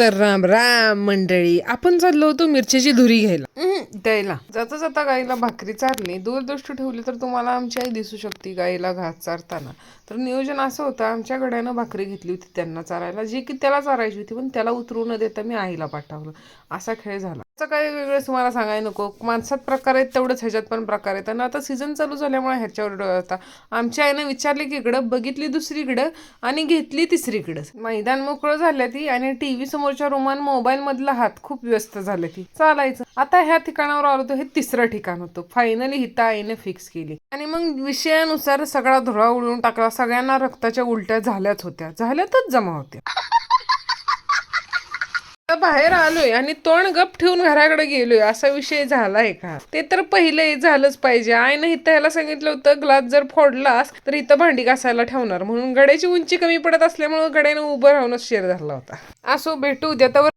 तर राम राम मंडळी. आपण चाललो होतो मिरच्याची धुरी घ्यायला. द्यायला. जाता जाता गाईला भाकरी चारली. दूरदृष्टी ठेवली तर तुम्हाला आमची आई दिसू शकते गाईला घास चारताना. तर नियोजन असं होतं आमच्या गड्यानं भाकरी घेतली होती त्यांना चारायला. जी की त्याला चारायची होती पण त्याला उतरू न देता मी आईला पाठवलं. असा खेळ झाला. चं काही वेगळंच तुम्हाला सांगायला नको. माणसात प्रकार आहेत तेवढंच ह्याच्यात पण प्रकार आहेत. आणि आता सीझन चालू झाल्यामुळे ह्याच्यावर डोळा होता. आमच्या आईनं विचारले की इकडं बघितली दुसरीकडं आणि घेतली तिसरीकडं? मैदान मोकळं झालं ती आणि टीव्ही समोरच्या रुमान मोबाईल मधला हात खूप व्यस्त झाले ती. चालायचं. आता ह्या ठिकाणावर आलो होतो हे तिसरं ठिकाण होतं. फायनली हिता आईने फिक्स केली. आणि मग विषयानुसार सगळा धुरा उडवून टाकला. सगळ्यांना रक्ताच्या उलट्या झाल्याच होत्या. झाल्यातच जमा होत्या. बाहेर आलोय आणि तोंड गप ठेवून घराकडे गेलोय. असा विषय झालाय का ते तर पहिले झालंच पाहिजे. आईनं इथं ह्याला सांगितलं होतं ग्लास जर फोडलास तर इथं भांडी घासायला ठेवणार. म्हणून गड्याची उंची कमी पडत असल्यामुळे गड्यानं उभं राहूनच शेर झाला होता. असो भेटू उद्या. तर